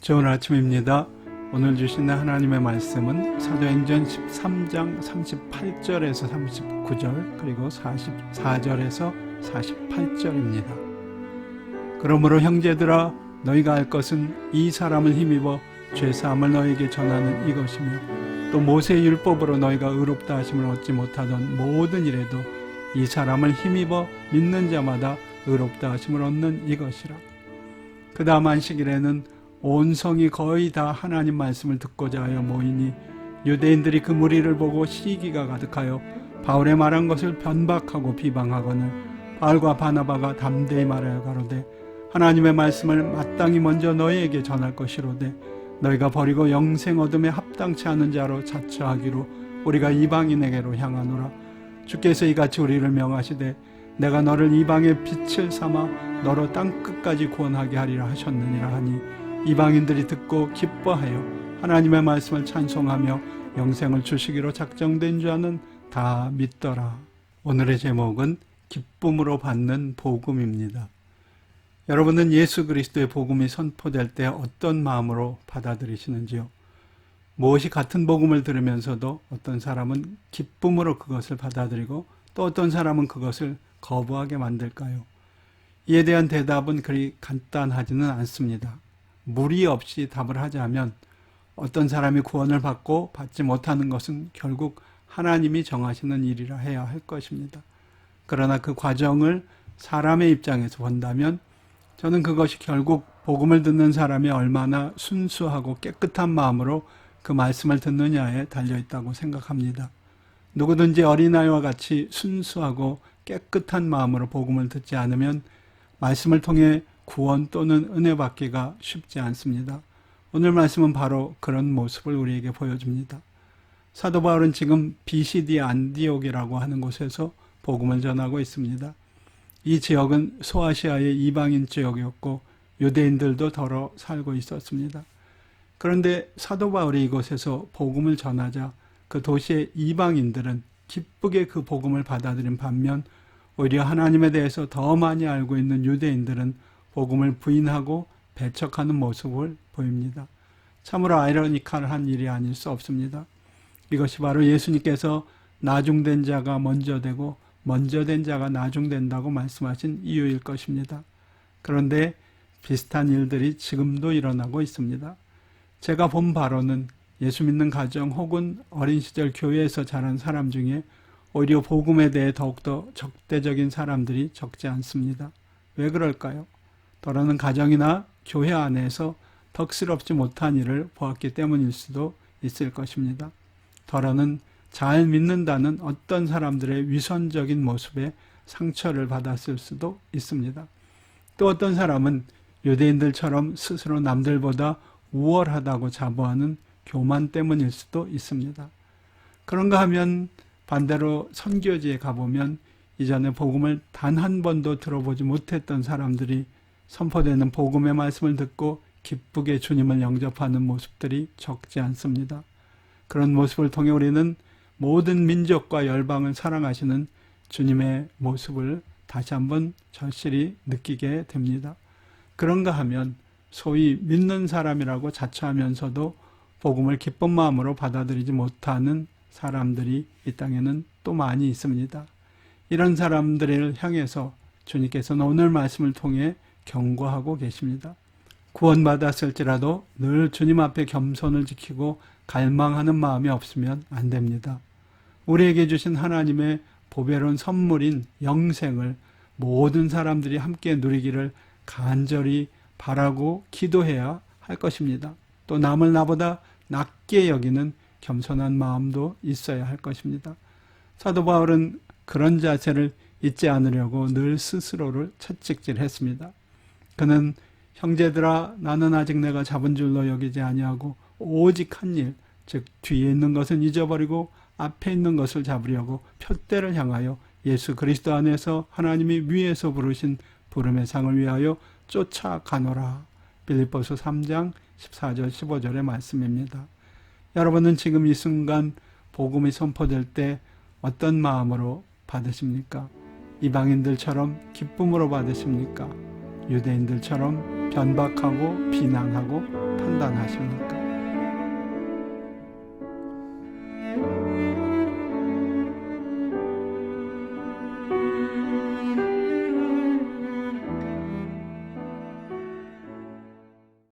좋은 아침입니다. 오늘 주신 하나님의 말씀은 사도행전 13장 38절에서 39절 그리고 44절에서 48절입니다. 그러므로 형제들아 너희가 알 것은 이 사람을 힘입어 죄 사함을 너희에게 전하는 이것이며 또 모세의 율법으로 너희가 의롭다 하심을 얻지 못하던 모든 일에도 이 사람을 힘입어 믿는 자마다 의롭다 하심을 얻는 이것이라. 그 다음 안식일에는 온 성이 거의 다 하나님 말씀을 듣고자 하여 모이니 유대인들이 그 무리를 보고 시기가 가득하여 바울의 말한 것을 변박하고 비방하거늘 바울과 바나바가 담대히 말하여 가로되 하나님의 말씀을 마땅히 먼저 너희에게 전할 것이로되 너희가 버리고 영생 얻음에 합당치 않은 자로 자처하기로 우리가 이방인에게로 향하노라. 주께서 이같이 우리를 명하시되 내가 너를 이방의 빛을 삼아 너로 땅 끝까지 구원하게 하리라 하셨느니라 하니 이방인들이 듣고 기뻐하여 하나님의 말씀을 찬송하며 영생을 주시기로 작정된 자는 다 믿더라. 오늘의 제목은 기쁨으로 받는 복음입니다. 여러분은 예수 그리스도의 복음이 선포될 때 어떤 마음으로 받아들이시는지요? 무엇이 같은 복음을 들으면서도 어떤 사람은 기쁨으로 그것을 받아들이고 또 어떤 사람은 그것을 거부하게 만들까요? 이에 대한 대답은 그리 간단하지는 않습니다. 무리 없이 답을 하자면 어떤 사람이 구원을 받고 받지 못하는 것은 결국 하나님이 정하시는 일이라 해야 할 것입니다. 그러나 그 과정을 사람의 입장에서 본다면 저는 그것이 결국 복음을 듣는 사람이 얼마나 순수하고 깨끗한 마음으로 그 말씀을 듣느냐에 달려 있다고 생각합니다. 누구든지 어린아이와 같이 순수하고 깨끗한 마음으로 복음을 듣지 않으면 말씀을 통해 구원 또는 은혜 받기가 쉽지 않습니다. 오늘 말씀은 바로 그런 모습을 우리에게 보여줍니다. 사도 바울은 지금 BCD 안디옥이라고 하는 곳에서 복음을 전하고 있습니다. 이 지역은 소아시아의 이방인 지역이었고 유대인들도 더러 살고 있었습니다. 그런데 사도 바울이 이곳에서 복음을 전하자 그 도시의 이방인들은 기쁘게 그 복음을 받아들인 반면 오히려 하나님에 대해서 더 많이 알고 있는 유대인들은 복음을 부인하고 배척하는 모습을 보입니다. 참으로 아이러니컬한 일이 아닐 수 없습니다. 이것이 바로 예수님께서 나중된 자가 먼저 되고 먼저 된 자가 나중된다고 말씀하신 이유일 것입니다. 그런데 비슷한 일들이 지금도 일어나고 있습니다. 제가 본 바로는 예수 믿는 가정 혹은 어린 시절 교회에서 자란 사람 중에 오히려 복음에 대해 더욱더 적대적인 사람들이 적지 않습니다. 왜 그럴까요? 더러는 가정이나 교회 안에서 덕스럽지 못한 일을 보았기 때문일 수도 있을 것입니다. 더러는 잘 믿는다는 어떤 사람들의 위선적인 모습에 상처를 받았을 수도 있습니다. 또 어떤 사람은 유대인들처럼 스스로 남들보다 우월하다고 자부하는 교만 때문일 수도 있습니다. 그런가 하면 반대로 선교지에 가보면 이전에 복음을 단 한 번도 들어보지 못했던 사람들이 선포되는 복음의 말씀을 듣고 기쁘게 주님을 영접하는 모습들이 적지 않습니다. 그런 모습을 통해 우리는 모든 민족과 열방을 사랑하시는 주님의 모습을 다시 한번 절실히 느끼게 됩니다. 그런가 하면 소위 믿는 사람이라고 자처하면서도 복음을 기쁜 마음으로 받아들이지 못하는 사람들이 이 땅에는 또 많이 있습니다. 이런 사람들을 향해서 주님께서는 오늘 말씀을 통해 경고하고 계십니다. 구원받았을지라도 늘 주님 앞에 겸손을 지키고 갈망하는 마음이 없으면 안 됩니다. 우리에게 주신 하나님의 보배로운 선물인 영생을 모든 사람들이 함께 누리기를 간절히 바라고 기도해야 할 것입니다. 또 남을 나보다 낮게 여기는 겸손한 마음도 있어야 할 것입니다. 사도 바울은 그런 자세를 잊지 않으려고 늘 스스로를 채찍질했습니다. 그는 형제들아 나는 아직 내가 잡은 줄로 여기지 아니하고 오직 한 일, 즉 뒤에 있는 것은 잊어버리고 앞에 있는 것을 잡으려고 표대를 향하여 예수 그리스도 안에서 하나님이 위에서 부르신 부름의 상을 위하여 쫓아가노라. 빌립보서 3장 14절 15절의 말씀입니다. 여러분은 지금 이 순간 복음이 선포될 때 어떤 마음으로 받으십니까? 이방인들처럼 기쁨으로 받으십니까? 유대인들처럼 변박하고 비난하고 판단하십니까?